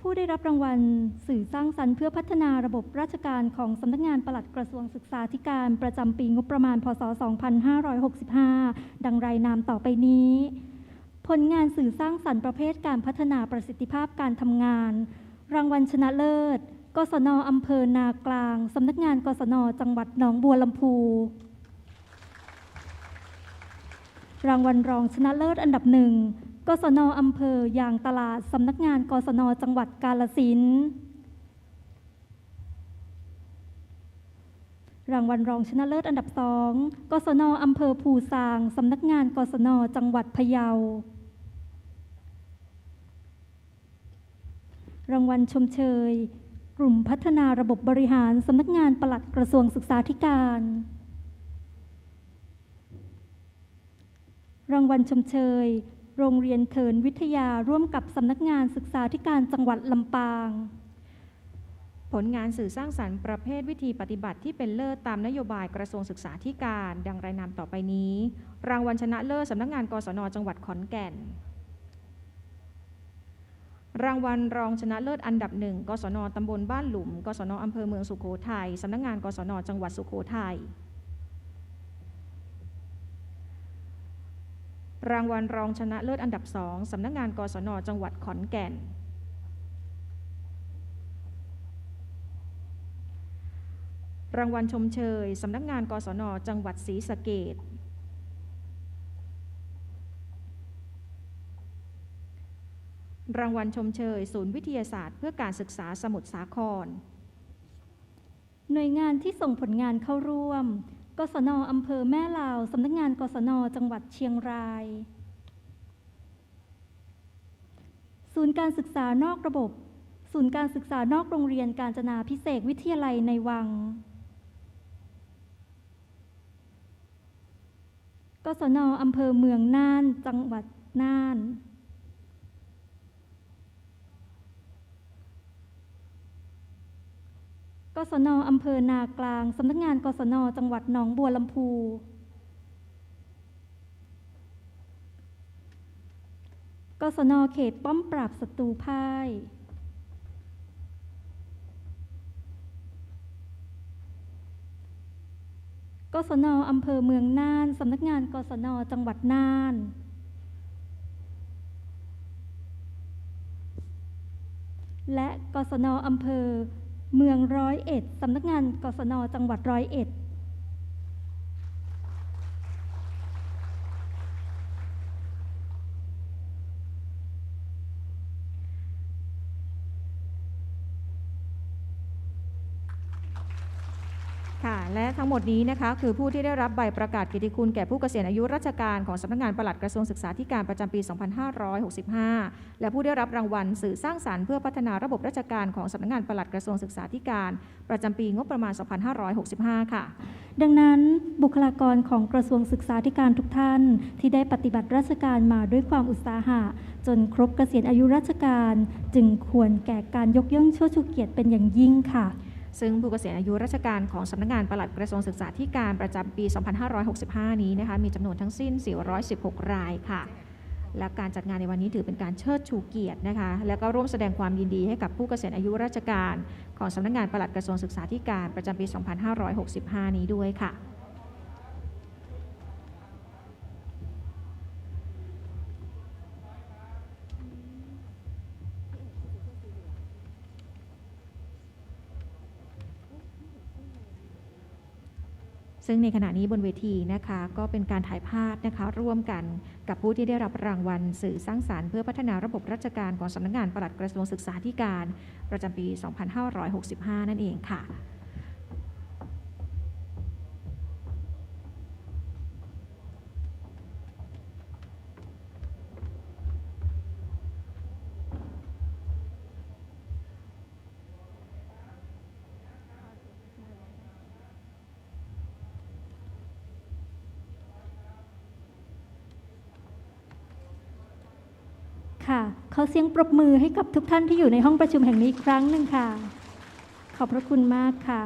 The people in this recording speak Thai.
ผู้ได้รับรางวัลสื่อสร้างสรรค์เพื่อพัฒนาระบบราชการของสำนักงานปลัดกระทรวงศึกษาธิการประจำปีงบประมาณ พศ 2565 ดังรายนามต่อไปนี้ ผลงานสื่อสร้างสรรค์ประเภทการพัฒนาประสิทธิภาพการทำงาน รางวัลชนะเลิศ กศนอำเภอนากลางสำนักงานกศนจังหวัดหนองบัวลำพูรางวัลรองชนะเลิศอันดับหนึ่ง กศนอำเภอยางตลาดสำนักงานกศนจังหวัดกาลสินรางวัลรองชนะเลิศอันดับสองกศนอำเภอภูซางสำนักงานกศนจังหวัดพะเยารางวัลชมเชย กลุ่มพัฒนาระบบบริหารสำนักงานปลัดกระทรวงศึกษาธิการ รางวัลชมเชย โรงเรียนเถินวิทยาร่วมกับสำนักงานศึกษาธิการจังหวัดลำปาง ผลงานสื่อสร้างสรรค์ประเภทวิธีปฏิบัติที่เป็นเลิศตามนโยบายกระทรวงศึกษาธิการ ดังรายนามต่อไปนี้ รางวัลชนะเลิศสำนักงานกศนจังหวัดขอนแก่น รางวัลรองชนะเลิศอันดับหนึ่งกศนตำบลบ้านหลุม กศนอำเภอเมืองสุโขทัยสำนักงานกศนจังหวัดสุโขทัย รางวัลรองชนะเลิศอันดับสองสำนักงานกศนจังหวัดขอนแก่น รางวัลชมเชยสำนักงานกศนจังหวัดศรีสะเกดรางวัลชมเชย ศูนย์วิทยาศาสตร์เพื่อการศึกษาสมุทรสาคร หน่วยงานที่ส่งผลงานเข้าร่วม กศนอำเภอแม่ลาวสำนักงานกศนจังหวัดเชียงราย ศูนย์การศึกษานอกระบบ ศูนย์การศึกษานอกโรงเรียนการจนาพิเศษวิทยาลัยในวัง กศนอำเภอเมืองน่าน จังหวัดน่าน ศนอำเภอนากลางสำนักงานกศนจังหวัดหนองบัวลำพู กศนเขตป้อมปราบศัตรูพ่ายกศนอำเภอเมืองน่านสำนักงานกศนจังหวัดน่าน และกศนอำเภอ เมืองร้อยเอ็ดสำนักงานกศนจังหวัดร้อยเอ็ด ค่ะ และทั้งหมดนี้นะคะ คือผู้ที่ได้รับใบประกาศเกียรติคุณแก่ผู้เกษียณอายุราชการของสำนักงานปลัดกระทรวงศึกษาธิการประจำปี 2565 และผู้ได้รับรางวัลสื่อสร้างสารรค์เพื่อพัฒนาระบบราชการของสำนักงานปลัดกระทรวงศึกษาธิการ ประจำปีงบประมาณ 2565 ค่ะ ดังนั้นบุคลากรของกระทรวงศึกษาธิการทุกท่าน ที่ได้ปฏิบัติราชการมาด้วยความอุตสาหะ จนครบเกษียณอายุราชการ จึงควรแก่การยกย่องเชิดชูเกียรติเป็นอย่างยิ่งค่ะ ซึ่งผู้เกษียณอายุราชการของสำนักงานปลัดกระทรวงศึกษาธิการประจำปี 2565 นี้นะคะมีจำนวนทั้งสิ้น 416 รายค่ะ และการจัดงานในวันนี้ถือเป็นการเชิดชูเกียรตินะคะ และก็ร่วมแสดงความยินดีให้กับผู้เกษียณอายุราชการ ของสำนักงานปลัดกระทรวงศึกษาธิการประจำปี 2565 นี้ด้วยค่ะ ซึ่งในขณะนี้บนเวทีนะคะก็เป็นการถ่ายภาพนะคะร่วมกันกับผู้ที่ได้รับรางวัลสื่อสร้างสารรค์เพื่อพัฒนาระบบราชการของสำนักงานปลัดกระทรวงศึกษาธิการ ประจำปี 2565 นั่นเองค่ะ ค่ะขอเสียงปรบมือให้กับทุกท่านที่อยู่ในห้องประชุมแห่งนี้อีกครั้งหนึ่งค่ะ ขอบพระคุณมากค่ะ